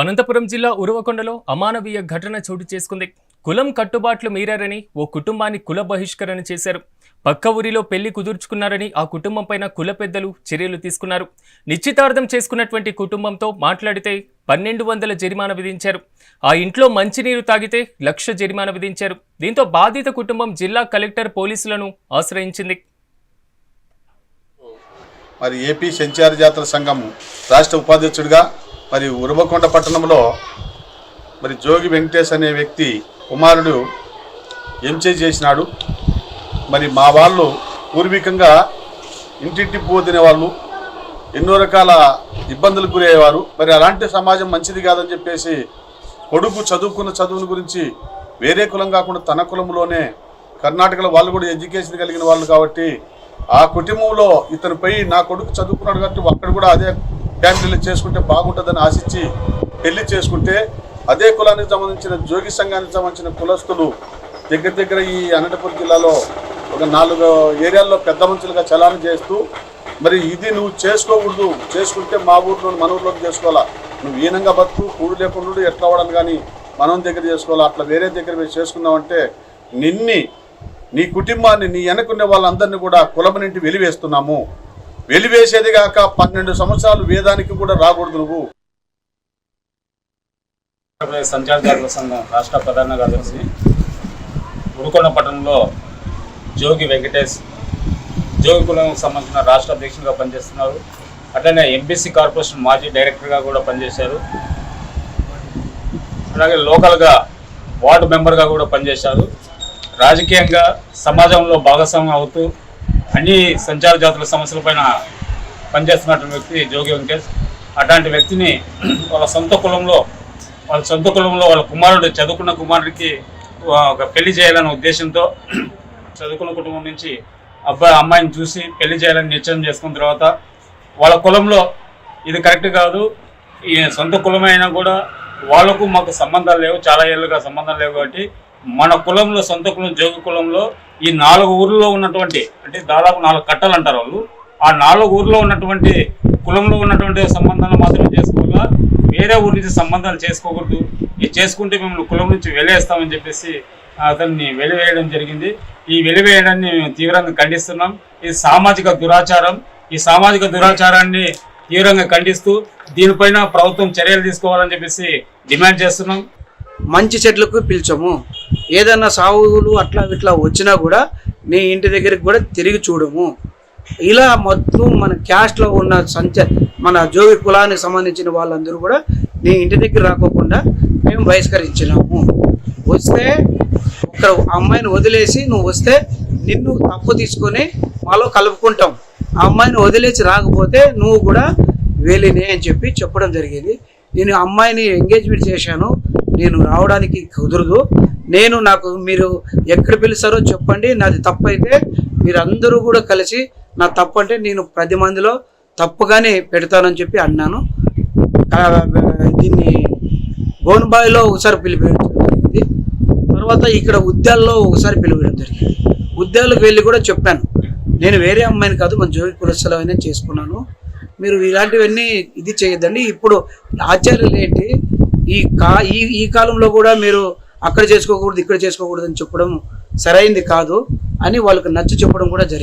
అనంతపురం జిల్లా ఉరవకొండలో అమానవీయ ఘటన చోటు చేసుకుంది. కులం కట్టుబాట్లు మీరారని ఓ కుటుంబాన్ని కుల బహిష్కరణ చేశారు. పక్క ఊరిలో పెళ్ళి కుదుర్చుకున్నారని ఆ కుటుంబం పైన కుల పెద్దలు చర్యలు తీసుకున్నారు. నిశ్చితార్థం చేసుకున్నటువంటి కుటుంబంతో మాట్లాడితే పన్నెండు వందల జరిమానా విధించారు. ఆ ఇంట్లో మంచినీరు తాగితే లక్ష జరిమానా విధించారు. దీంతో బాధిత కుటుంబం జిల్లా కలెక్టర్ పోలీసులను ఆశ్రయించింది. మరి ఏపీ సంచార జాతర సంఘం రాష్ట్ర ఉపాధ్యక్షుడిగా మరి ఉరవకొండ పట్టణంలో మరి జోగి వెంకటేష్ అనే వ్యక్తి కుమారుడు ఎంచే చేసినాడు. మరి మా వాళ్ళు పూర్వీకంగా ఇంటింటి పువ్వు తినేవాళ్ళు ఎన్నో రకాల ఇబ్బందులు గురయ్యేవారు. మరి అలాంటి సమాజం మంచిది కాదని చెప్పేసి కొడుకు చదువుకున్న చదువుని గురించి వేరే కులం కాకుండా తన కులంలోనే కర్ణాటకలో వాళ్ళు కూడా ఎడ్యుకేషన్ కలిగిన వాళ్ళు కాబట్టి ఆ కుటుంబంలో ఇతను పోయి నా కొడుకు చదువుకున్నాడు కాబట్టి అక్కడ కూడా అదే ఫ్యామిలీలో చేసుకుంటే బాగుంటుందని ఆశించి పెళ్ళి చేసుకుంటే అదే కులానికి సంబంధించిన జోగి సంఘానికి సంబంధించిన కులస్తులు దగ్గర దగ్గర ఈ అనంతపురం జిల్లాలో ఒక నాలుగు ఏరియాల్లో పెద్ద మనుషులుగా చలానం చేస్తూ మరి ఇది నువ్వు చేసుకోకూడదు చేసుకుంటే మా ఊర్లో మన ఊర్లో చేసుకోవాలా? నువ్వు ఈనంగా బతుకు కూడు లేకుండా ఎట్లా అవ్వడం కానీ మనం దగ్గర చేసుకోవాలా? అట్లా వేరే దగ్గర మీరు చేసుకున్నావంటే నిన్ని నీ కుటుంబాన్ని నీ వెనకున్న వాళ్ళందరినీ కూడా కులం నుండి వెలివేస్తున్నాము. వెలివేసేది కాక పన్నెండు సంవత్సరాలు వేదానికి కూడా రాకూడదు నువ్వు. ఆంధ్రప్రదేశ్ సంచార సంఘం రాష్ట్ర ప్రధాన కార్యదర్శి ఉరుకొండ పట్టణంలో జోగి వెంకటేష్ జోగి కులం సంబంధించిన రాష్ట్ర అధ్యక్షుడిగా పనిచేస్తున్నారు. అట్లనే ఎంపీసీ కార్పొరేషన్ మాజీ డైరెక్టర్గా కూడా పనిచేశారు. అలాగే లోకల్గా వార్డు మెంబర్గా కూడా పనిచేశారు. రాజకీయంగా సమాజంలో భాగస్వామ్యం అవుతూ అన్ని సంచార జాతుల సమస్యలపైన పనిచేస్తున్నటువంటి వ్యక్తి జోగి వెంకటేష్. అట్లాంటి వ్యక్తిని వాళ్ళ సొంత కులంలో వాళ్ళ సొంత కులంలో వాళ్ళ కుమారుడు చదువుకున్న కుమారుడికి ఒక పెళ్ళి చేయాలనే ఉద్దేశంతో చదువుకున్న కుటుంబం నుంచి అబ్బాయి అమ్మాయిని చూసి పెళ్ళి చేయాలని నిశ్చయం చేసుకున్న తర్వాత వాళ్ళ కులంలో ఇది కరెక్ట్ కాదు. ఈ సొంత కులమైనా కూడా వాళ్ళకు మాకు సంబంధాలు లేవు చాలా ఏళ్ళుగా సంబంధాలు లేవు కాబట్టి మన కులంలో సొంత కులం జోగు కులంలో ఈ నాలుగు ఊర్లో ఉన్నటువంటి అంటే దాదాపు నాలుగు కట్టలు అంటారు వాళ్ళు. ఆ నాలుగు ఊర్లో ఉన్నటువంటి కులంలో ఉన్నటువంటి సంబంధాలు మాత్రమే చేసుకోవాలా? వేరే ఊరి నుంచి సంబంధాలు చేసుకోకూడదు. ఇది చేసుకుంటే మేము కులం నుంచి వెలేస్తామని చెప్పేసి అతన్ని వెలివేయడం జరిగింది. ఈ వెలివేయడాన్ని మేము తీవ్రంగా ఖండిస్తున్నాం. ఇది సామాజిక దురాచారం. ఈ సామాజిక దురాచారాన్ని తీవ్రంగా ఖండిస్తూ దీనిపైన ప్రభుత్వం చర్యలు తీసుకోవాలని చెప్పేసి డిమాండ్ చేస్తున్నాం. మంచి చెట్లకు పిలిచాము. ఏదైనా సాగులు అట్లా ఇట్లా వచ్చినా కూడా నీ ఇంటి దగ్గరికి కూడా తిరిగి చూడము. ఇలా మొత్తం మన క్యాస్ట్లో ఉన్న సంచ మన జోగి కులానికి సంబంధించిన వాళ్ళందరూ కూడా నీ ఇంటి దగ్గర రాకోకుండా మేము బహిష్కరించినాము. వస్తే ఒక అమ్మాయిని వదిలేసి నువ్వు వస్తే నిన్ను తప్పు తీసుకొని మాలో కలుపుకుంటాం. ఆ అమ్మాయిని వదిలేసి రాకపోతే నువ్వు కూడా వెళ్ళినే అని చెప్పి చెప్పడం జరిగింది. నేను అమ్మాయిని ఎంగేజ్మెంట్ చేశాను. నేను రావడానికి కుదరదు. నేను నాకు మీరు ఎక్కడ పిలుస్తారో చెప్పండి. నాది తప్పు అయితే మీరు అందరూ కూడా కలిసి నా తప్పు అంటే నేను పది మందిలో తప్పుగానే పెడతానని చెప్పి అన్నాను. దీన్ని బోన్బాయిలో ఒకసారి పిలిపించడం జరిగింది. తర్వాత ఇక్కడ ఉద్యాల్లో ఒకసారి పిలవడం జరిగింది. ఉద్యాలకు వెళ్ళి కూడా చెప్పాను. నేను వేరే అమ్మాయిని కాదు మన జోగి కులస్థలమైనా చేసుకున్నాను. మీరు ఇలాంటివన్నీ ఇది చేయొద్దండి. ఇప్పుడు ఆచార్యులు ఏంటి? ఈ కా ఈ ఈ కాలంలో కూడా మీరు అక్కడ చేసుకోకూడదు ఇక్కడ చేసుకోకూడదు అని చెప్పడం సరైంది కాదు అని వాళ్ళకి నచ్చ చెప్పడం కూడా జరిగింది.